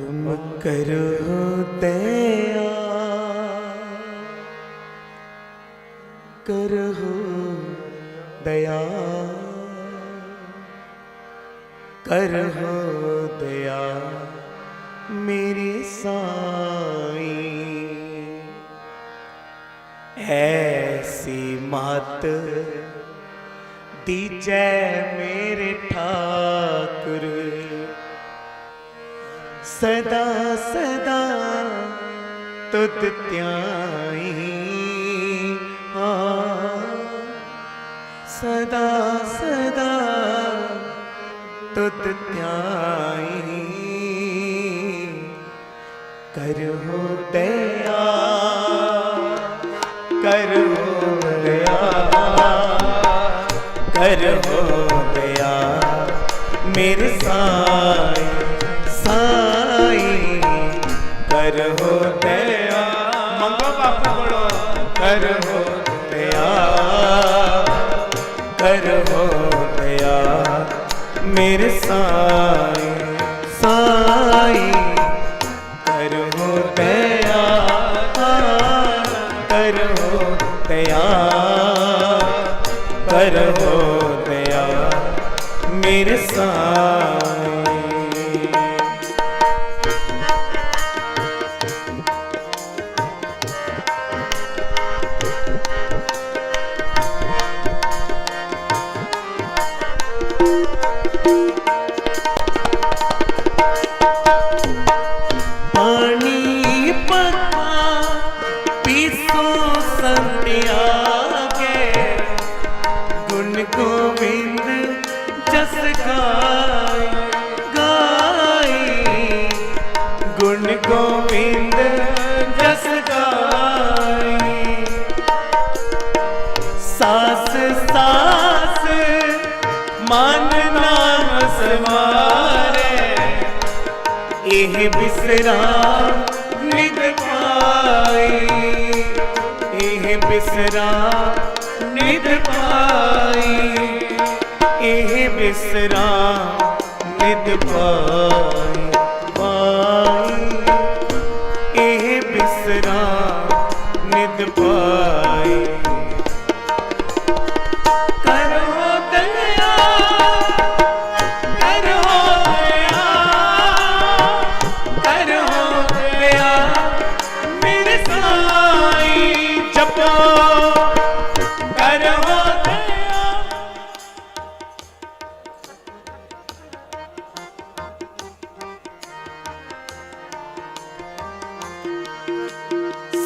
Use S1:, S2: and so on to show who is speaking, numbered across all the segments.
S1: ਤੁਮ ਕਰੋ ਦਇਆ ਕਰੋ ਦਇਆ। ਕਰੋ ਦਇਆ ਮੇਰੀ ਸਾਈ। ਐਸੀ ਮਤ ਦੀਜੈ ਮੇਰੇ ਠਾਕੁਰ। ਸਦਾ ਸਦਾ ਤੁਧ ਧਿਆਈ। ਆ ਸਦਾ ਸਦਾ ਤੁਧ ਧਿਆਈ। ਮੇਰੇ ਸਾਈ ਸਾਈ ਕਰੋ ਦਇਆ ਕਰੋ ਦਇਆ ਕਰੋ ਦਇਆ ਮੇਰੇ ਸਾਈ ਸੰਤਿਆਗੇ ਗੁਣ ਗੋਬਿੰਦ ਜਸ ਗਾਏ ਗਾਈ ਗੁਣ ਗੋਬਿੰਦ ਜਸ ਗਾਈ ਸਾਸ ਸਾਸ ਮਨ ਨਾਮ ਸਮਾਰੇ ਇਹ ਬਿਸਰਾਮ ਇਹ ਨਿਧ ਪਾਈ। ਇਹ ਬਿਸਰਾਮ ਨਿਤ ਪਾਈ।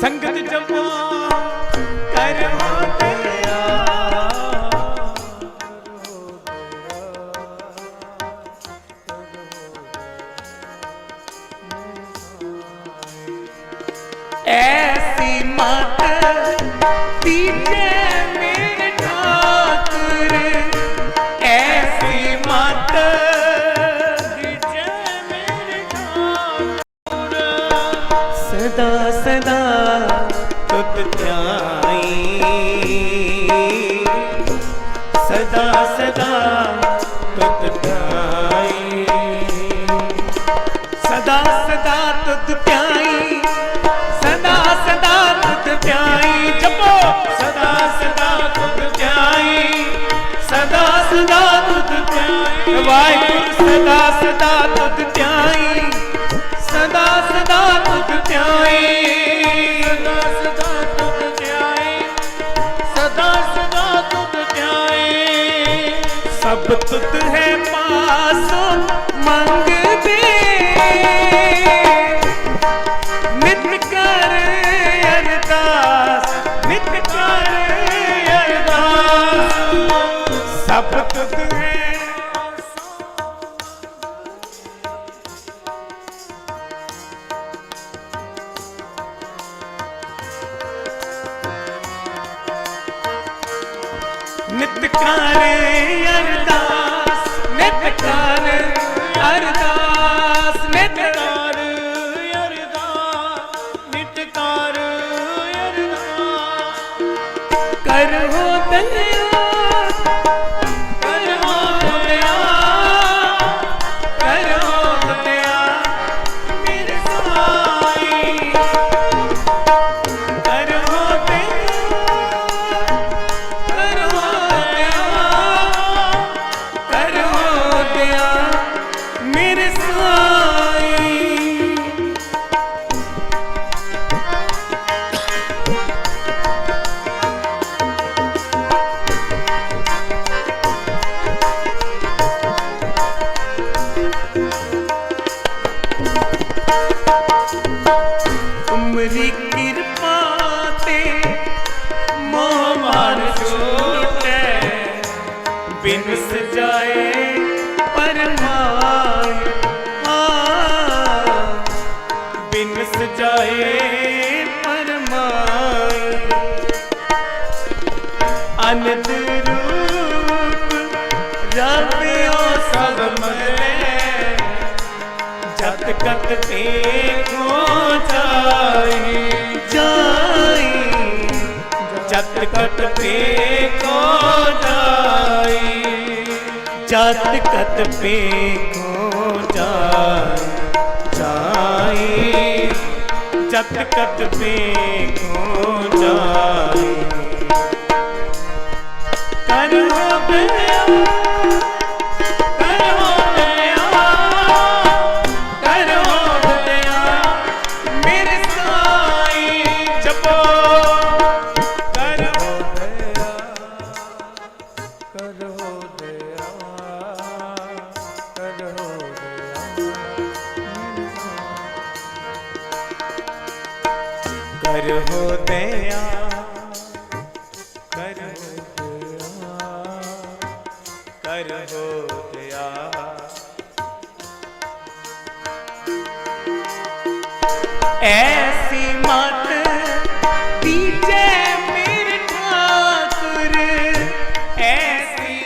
S1: ਸੰਗਤ ਜਪੋ ਕਰੋ ਦਇਆ ਸਦਾ ਸਦਾ ਤੁਧ ਧਿਆਈ ਸਦਾ ਸਦਾ ਤੁਧ ਪਿਆਈ। ਸਦਾ ਸਦਾ ਤੁਧ ਧਿਆਈ ਜਪੋ। ਸਦਾ ਸਦਾ ਤੁਧ ਧਿਆਈ ਸਦਾ ਸਦਾ ਤੁਧ ਧਿਆਈ ਵਾਹਿਗੁਰੂ, ਸਦਾ ਸਦਾ ਤੁਧ ਧਿਆਈ ਸਭ ਤੁਧ ਹੈ ਕਰੋ ਦਇਆ ਸਭ ਜਤ ਕਤ ਤੇ ਕੋ ਜਾਈ ਜਾਈ। ਜਤ ਕਤ ਤੇ ਕੋ ਜਾਈ ਜਤ ਕਤ ਪੇ ਕੋ ਜਾਈ ਜਾਈ। ਜਤ ਕਤ ਪੇ ਕੋ ਜਾਈ। ਕਰੋ ਦਇਆ ਦਇਆ ਕਰੋ ਦਇਆ ਕਰੋ ਦਇਆ ਦਇਆ ਐਸੀ ਮਤ ਦੀਜੇ ਮੇਰੇ ਠਾਕੁਰ। ਐਸੀ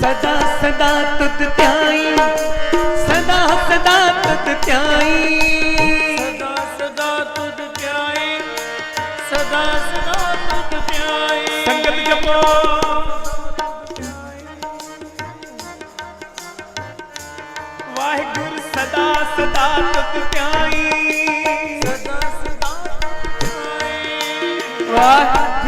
S1: ਸਦਾ ਸਦਾ ਤੁਧ ਧਿਆਈ। ਸਦਾ ਸਦਾ ਤੁਧ ਧਿਆਈ।
S2: ਸਦਾ ਸਦਾ ਤੁਧ ਧਿਆਏ ਸਦਾ ਸਦਾ ਤੁਧ
S1: ਸੰਗਤ ਜਪੋ। ਵਾਹਿਗੁਰੂ ਸਦਾ ਸਦਾ ਤੁਧ ਧਿਆਈ।
S2: ਸਦਾ ਸਦਾ
S1: ਵਾਹਿਗੁਰੂ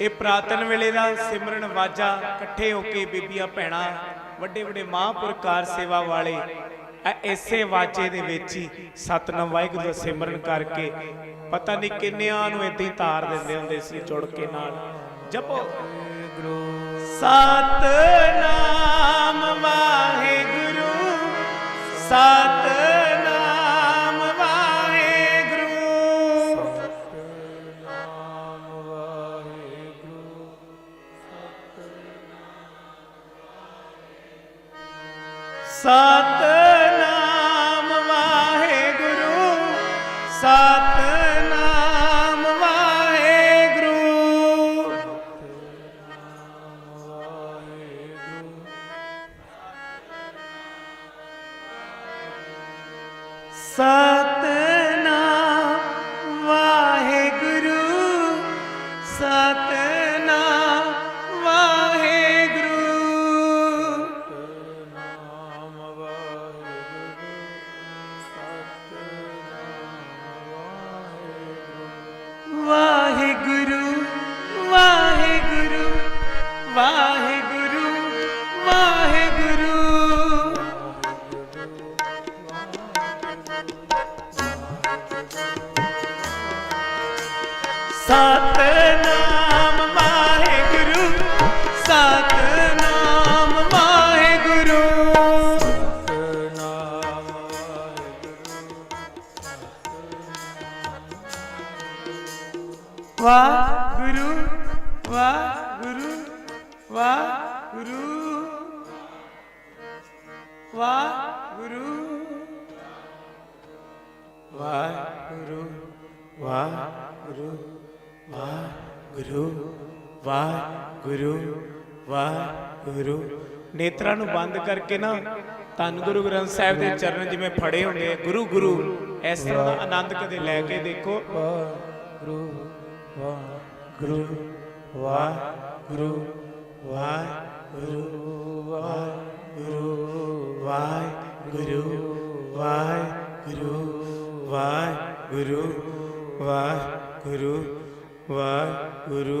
S1: ਇਹ ਪ੍ਰਾਤਨ ਵੇਲੇ ਦਾ ਸਿਮਰਨ ਵਾਜਾ ਇਕੱਠੇ ਹੋ ਕੇ ਬੀਬੀਆਂ ਭੈਣਾਂ ਵੱਡੇ ਵੱਡੇ ਮਹਾਂਪੁਰਖ ਕਾਰ ਸੇਵਾ ਵਾਲੇ ਇਸੇ ਵਾਜੇ ਦੇ ਵਿੱਚ ਹੀ ਸਤਨਾਮ ਵਾਹਿਗੁਰੂ ਦਾ ਸਿਮਰਨ ਕਰਕੇ ਪਤਾ ਨਹੀਂ ਕਿੰਨਿਆਂ ਨੂੰ ਇਦਾਂ ਹੀ ਤਾਰ ਦਿੰਦੇ ਹੁੰਦੇ ਸੀ ਜੁੜ ਕੇ ਨਾਲ। ਜਪੋ। ਸਤਨਾਮ 三 tena ਗੁਰੂ ਵਾਹਿਗੁਰੂ ਨੇਤਰਾਂ ਨੂੰ ਬੰਦ ਕਰਕੇ ਨਾ ਧੰਨ ਗੁਰੂ ਗ੍ਰੰਥ ਸਾਹਿਬ ਦੇ ਚਰਨ ਜਿਵੇਂ ਫੜੇ ਹੁੰਦੇ ਆ ਗੁਰੂ ਗੁਰੂ ਇਸ ਤਰ੍ਹਾਂ ਦਾ ਆਨੰਦ ਕਦੇ ਲੈ ਕੇ ਦੇਖੋ
S2: ਗੁਰੂ ਵਾਹ
S1: ਗੁਰੂ ਵਾਹਿਗੁਰੂ ਵਾਹਿਗੁਰੂ ਵਾਹਿਗੁਰੂ ਵਾਹਿਗੁਰੂ ਵਾਹਿਗੁਰੂ ਵਾਹਿਗੁਰੂ ਵਾਹਿਗੁਰੂ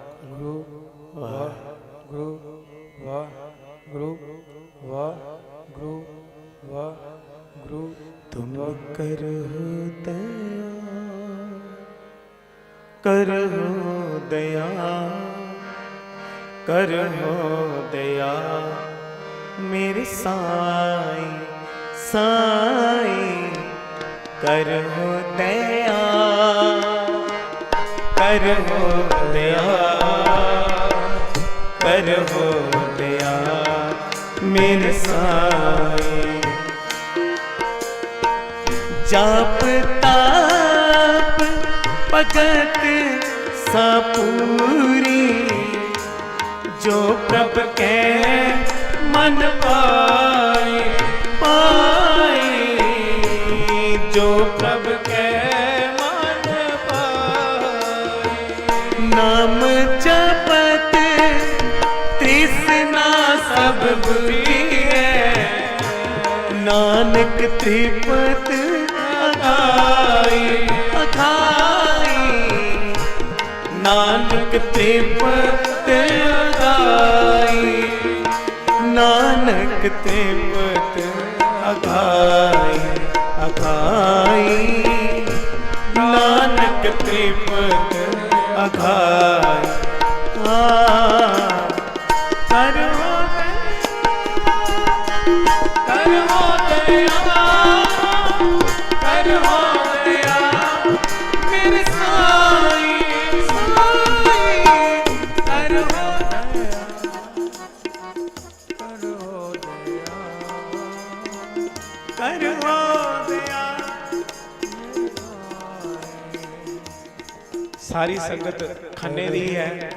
S1: ਗੁਰੂ ਵਾ
S2: ਗੁਰੂ
S1: ਵਾ
S2: ਗੁਰੂ ਵਾ ਗੁਰੂ ਵਾ ਗੁਰੂ
S1: ਤੁਮ ਕਰਹੁ ਦਇਆ ਕਰਹੁ ਦਇਆ ਕਰਹੁ ਦਇਆ। ਮੇਰੇ ਸਾਈ ਸਾਈ, ਕਰਹੁ ਦਇਆ। ਕਰੋ ਦਇਆ ਕਰੋ ਦਇਆ ਮੇਰੇ ਸਾਈ ਜਾਪ, ਤਾਪ, ਭਗਤ ਸਪੂਰੀ ਜੋ ਪ੍ਰਭ ਕੈ ਮਨ ਪਾਏ ਪਾਏ। ਜੋ ਪ੍ਰਭ ਨਾਨਕ ਤ੍ਰਿਪਤ ਅਧਾਈ ਅਧਾਈ ਨਾਨਕ ਤ੍ਰਿਪਤ ਨਾਨਕ ਤ੍ਰਿਪਤ ਅਧਾਈ ਅਧਾਈ ਨਾਨਕ ਤ੍ਰਿਪਤ ਅਧਾਈ ਆ ਕਰੋ ਸਾਰੀ ਸੰਗਤ ਖੰਨੇ ਦੀ ਹੈ।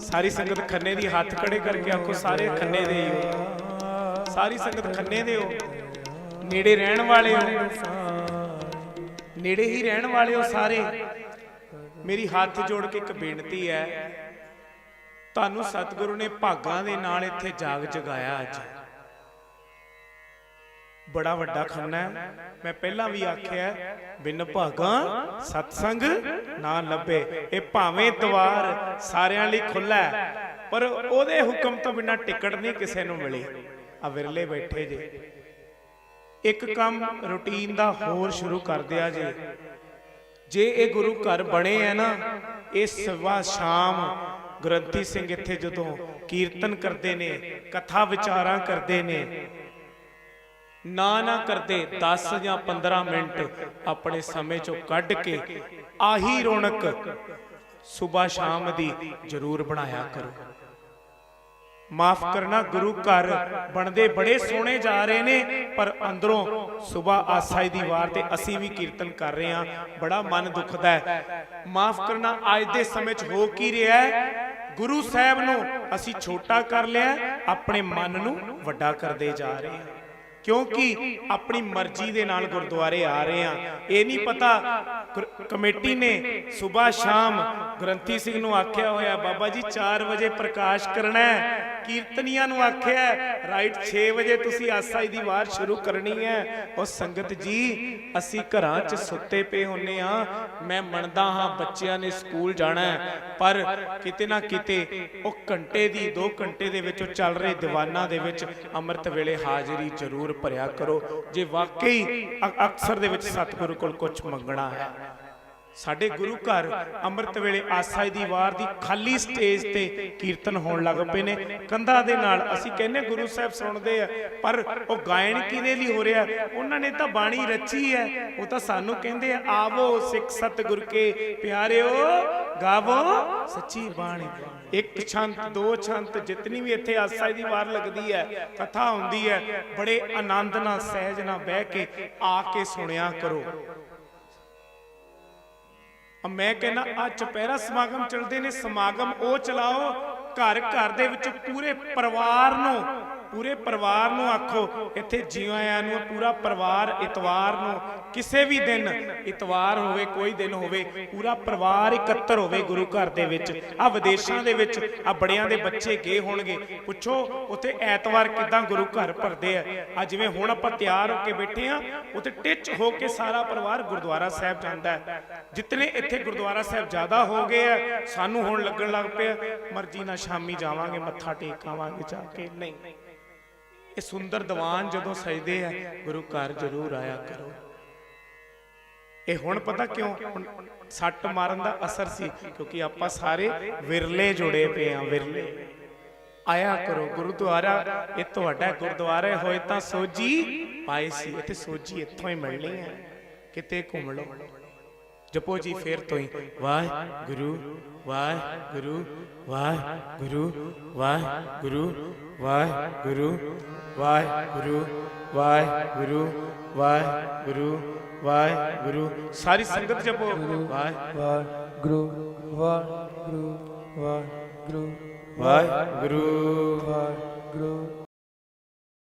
S1: ਸਾਰੀ ਸੰਗਤ ਖੰਨੇ ਦੀ ਹੱਥ ਖੜੇ ਕਰਕੇ ਆਖੋ, ਸਾਰੇ ਖੰਨੇ ਦੇ ਹੀ ਹੋ। ਸਾਰੀ ਸੰਗਤ ਖੰਨੇ ਦੇ ਹੋ। ਨੇੜੇ ਰਹਿਣ ਵਾਲੇ ਹੋ। ਨੇੜੇ ਹੀ ਰਹਿਣ ਵਾਲੇ ਹੋ ਸਾਰੇ। ਮੇਰੀ ਹੱਥ ਜੋੜ ਕੇ ਇੱਕ ਬੇਨਤੀ ਹੈ। ਤੁਹਾਨੂੰ ਸਤਿਗੁਰੂ ਨੇ ਭਾਗਾਂ ਦੇ ਨਾਲ ਇੱਥੇ ਜਾਗ ਜਗਾਇਆ ਅੱਜ। ਬੜਾ ਵੱਡਾ ਖੰਨਾ ਹੈ। ਮੈਂ ਪਹਿਲਾਂ ਵੀ ਆਖਿਆ ਬਿਨ ਭਾਗਾਂ ਸਤਸੰਗ ਨਾ ਲੱਭੇ। ਇਹ ਭਾਵੇਂ ਦਵਾਰ ਸਾਰਿਆਂ ਲਈ ਖੁੱਲਾ ਹੈ, ਪਰ ਉਹਦੇ ਹੁਕਮ ਤੋਂ ਬਿਨਾ ਟਿਕਟ ਨਹੀਂ ਕਿਸੇ ਨੂੰ ਮਿਲੀ। ਆ ਵਿਰਲੇ ਬੈਠੇ ਜੇ। ਇੱਕ ਕੰਮ ਰੁਟੀਨ ਦਾ ਹੋਰ ਸ਼ੁਰੂ ਕਰ ਦਿਆ ਜੇ। ਜੇ ਇਹ ਗੁਰੂ ਘਰ ਬਣੇ ਆ ਨਾ, ਇਹ ਸਵਾ ਸ਼ਾਮ ਗ੍ਰੰਥੀ ਸਿੰਘ ਇੱਥੇ ਜਦੋਂ ਕੀਰਤਨ ਕਰਦੇ ਨੇ, ਕਥਾ ਵਿਚਾਰਾਂ ਕਰਦੇ ਨੇ ਨਾ ਨਾ ਕਰਦੇ 10 ਜਾਂ 15 ਮਿੰਟ ਆਪਣੇ ਸਮੇਂ ਚੋਂ ਕੱਢ ਕੇ ਆਹੀ ਰੌਣਕ ਸਵੇਰ ਸ਼ਾਮ ਦੀ ਜ਼ਰੂਰ ਬਣਾਇਆ ਕਰੋ। ਮਾਫ ਕਰਨਾ ਗੁਰੂ ਘਰ ਬਣਦੇ ਬੜੇ ਸੋਹਣੇ ਜਾ ਰਹੇ ਨੇ, ਪਰ ਅੰਦਰੋਂ ਸਵੇਰ ਆਸਾਈ ਦੀ ਵਾਰ ਤੇ ਅਸੀਂ ਵੀ ਕੀਰਤਨ ਕਰ ਰਹੇ ਹਾਂ, ਬੜਾ ਮਨ ਦੁਖਦਾ ਹੈ। ਮਾਫ ਕਰਨਾ ਅੱਜ ਦੇ ਸਮੇਂ 'ਚ ਹੋ ਕੀ ਰਿਹਾ ਹੈ? ਗੁਰੂ ਸਾਹਿਬ ਨੂੰ ਅਸੀਂ ਛੋਟਾ ਕਰ ਲਿਆ, ਆਪਣੇ ਮਨ ਨੂੰ ਵੱਡਾ ਕਰਦੇ ਜਾ ਰਹੇ ਹਾਂ। ਕਿਉਂਕਿ ਆਪਣੀ ਮਰਜ਼ੀ ਦੇ ਨਾਲ ਗੁਰਦੁਆਰੇ ਆ ਰਹੇ ਆ ਇਹ ਨਹੀਂ ਪਤਾ ਕਮੇਟੀ ਨੇ ਸਵੇਰ ਸ਼ਾਮ ਗ੍ਰੰਥੀ ਸਿੰਘ ਨੂੰ ਆਖਿਆ ਹੋਇਆ, ਬਾਬਾ ਜੀ 4 ਵਜੇ ਪ੍ਰਕਾਸ਼ ਕਰਨਾ ਹੈ। ਕੀਰਤਨੀਆਂ ਨੂੰ ਆਖਿਆ, ਰਾਈਟ 6 ਵਜੇ ਤੁਸੀਂ ਆਸਾਈ ਦੀ ਵਾਰ ਸ਼ੁਰੂ ਕਰਨੀ ਹੈ। ਉਹ ਸੰਗਤ ਜੀ, ਅਸੀਂ ਘਰਾਂ 'ਚ ਸੁੱਤੇ ਪਏ ਹੁੰਨੇ ਆ। ਮੈਂ ਮੰਨਦਾ ਹਾਂ ਬੱਚਿਆਂ ਨੇ ਸਕੂਲ ਜਾਣਾ ਹੈ, ਪਰ ਕਿਤੇ ਨਾ ਕਿਤੇ ਉਹ ਘੰਟੇ ਦੀ 2 ਘੰਟੇ ਦੇ ਵਿੱਚ ਉਹ ਚੱਲ ਰਹੇ ਦੀਵਾਨਾਂ ਦੇ ਵਿੱਚ ਅੰਮ੍ਰਿਤ ਵੇਲੇ ਹਾਜ਼ਰੀ ਜ਼ਰੂਰ ਭਰਿਆ ਕਰੋ। ਜੇ ਵਾਕਈ ਅਕਸਰ ਦੇ ਵਿੱਚ ਸਤਿਗੁਰੂ ਕੋਲ ਕੁਝ ਮੰਗਣਾ ਹੈ ਸਾਡੇ ਗੁਰੂ ਘਰ ਅੰਮ੍ਰਿਤ ਵੇਲੇ ਆਸਾਈ ਦੀ ਵਾਰ ਦੀ ਖਾਲੀ ਸਟੇਜ ਤੇ ਕੀਰਤਨ ਹੋਣ ਲੱਗ ਪਏ ਨੇ। ਕੰਧਾਂ ਦੇ ਨਾਲ ਅਸੀਂ ਕਹਿੰਨੇ ਗੁਰੂ ਸਾਹਿਬ ਸੁਣਦੇ ਆ ਪਰ ਉਹ ਗਾਇਨ ਕਿਹਦੇ ਲਈ ਹੋ ਰਿਹਾ? ਉਹਨਾਂ ਨੇ ਤਾਂ ਬਾਣੀ ਰਚੀ ਹੈ। ਉਹ ਤਾਂ ਸਾਨੂੰ ਕਹਿੰਦੇ ਆ ਆਵੋ ਸਿੱਖ ਸਤਿਗੁਰ ਕੇ ਪਿਆਰਿਓ ਗਾਵੋ ਸੱਚੀ ਬਾਣੀ। ਇੱਕ ਛੰਤ ਦੋ ਛੰਤ ਜਿਤਨੀ ਵੀ ਇੱਥੇ ਆਸਾਈ ਦੀ ਵਾਰ ਲੱਗਦੀ ਹੈ ਕਥਾ ਹੁੰਦੀ ਹੈ। ਬੜੇ ਆਨੰਦ ਨਾਲ ਸਹਿਜ ਨਾਲ ਬਹਿ ਕੇ ਆ ਕੇ ਸੁਣਿਆ ਕਰੋ। ਮੈਂ ਕਹਿੰਦਾ ਆ ਚੁਪਹਿਰਾ ਸਮਾਗਮ ਚੱਲਦੇ ਨੇ, ਸਮਾਗਮ ਉਹ ਚਲਾਓ, ਘਰ ਘਰ ਦੇ ਵਿੱਚ ਪੂਰੇ ਪਰਿਵਾਰ ਨੂੰ ਪੂਰੇ ਪਰਿਵਾਰ ਨੂੰ ਆਖੋ, ਇੱਥੇ ਜੀਵਾਂ ਨੂੰ, ਪੂਰਾ ਪਰਿਵਾਰ ਇਤਵਾਰ ਨੂੰ, ਕਿਸੇ ਵੀ ਦਿਨ ਇਤਵਾਰ ਹੋਵੇ, ਕੋਈ ਦਿਨ ਹੋਵੇ, ਪੂਰਾ ਪਰਿਵਾਰ ਇਕੱਤਰ ਹੋਵੇ ਗੁਰੂ ਘਰ ਦੇ ਵਿੱਚ। ਆ ਵਿਦੇਸ਼ਾਂ ਦੇ ਵਿੱਚ ਆ ਬੜਿਆਂ ਦੇ ਬੱਚੇ ਗਏ ਹੋਣਗੇ। ਪੁੱਛੋ, ਉੱਥੇ ਐਤਵਾਰ ਕਿਦਾਂ ਗੁਰੂ ਘਰ ਭਰਦੇ ਆ? ਆ ਜਿਵੇਂ ਹੁਣ ਆਪਾਂ ਤਿਆਰ ਹੋ ਕੇ ਬੈਠੇ ਆ, ਉੱਥੇ ਟਿੱਚ ਹੋ ਕੇ ਸਾਰਾ ਪਰਿਵਾਰ ਗੁਰਦੁਆਰਾ ਸਾਹਿਬ ਜਾਂਦਾ ਹੈ। ਜਿਤਨੇ ਇੱਥੇ ਗੁਰਦੁਆਰਾ ਸਾਹਿਬ ਜ਼ਿਆਦਾ ਹੋ ਗਏ ਆ, ਸਾਨੂੰ ਹੁਣ ਲੱਗਣ ਲੱਗ ਪਿਆ, ਮਰਜ਼ੀ ਨਾਲ ਸ਼ਾਮੀ ਜਾਵਾਂਗੇ, ਮੱਥਾ ਟੇਕ ਆਵਾਂਗੇ ਜਾ ਕੇ, ਨਹੀਂ। ਇਹ ਸੁੰਦਰ ਦੀਵਾਨ ਜਦੋਂ ਸਜਦੇ ਆ, ਗੁਰੂ ਘਰ ਜ਼ਰੂਰ ਆਇਆ ਕਰੋ। ਇਹ ਹੁਣ ਪਤਾ ਕਿਉਂ? ਸੱਟ ਮਾਰਨ ਦਾ ਅਸਰ ਸੀ, ਕਿਉਂਕਿ ਆਪਾਂ ਸਾਰੇ ਵਿਰਲੇ ਜੁੜੇ ਪਏ ਆ, ਵਿਰਲੇ। ਆਇਆ ਕਰੋ, ਗੁਰਦੁਆਰਾ, ਇਹ ਤੁਹਾਡਾ ਗੁਰਦੁਆਰਾ ਹੋਏ ਤਾਂ ਸੋਜੀ ਪਾਈ ਸੀ ਇੱਥੇ ਸੋਜੀ ਇੱਥੋਂ ਹੀ ਮਿਲਣੀ ਹੈ। ਕਿਤੇ ਘੁੰਮ ਲਓ। ਜਪੋ ਜੀ ਫੇਰ ਤੋਂ ਹੀ ਵਾਹਿਗੁਰੂ ਵਾਹਿਗੁਰੂ ਵਾਹਿਗੁਰੂ ਵਾਹਿਗੁਰੂ ਵਾਹਿਗੁਰੂ ਵਾਹਿਗੁਰੂ ਵਾਹਿਗੁਰੂ ਵਾਹਿਗੁਰੂ ਵਾਹਿਗੁਰੂ ਸਾਰੀ ਸੰਗਤ ਜਪੋ ਵਾਹਿ
S2: ਵਾਹਿਗੁਰੂ ਵਾਹਿਗੁਰੂ ਵਾਹਿਗੁਰੂ
S1: ਵਾਹਿਗੁਰੂ
S2: ਵਾਹਿਗੁਰੂ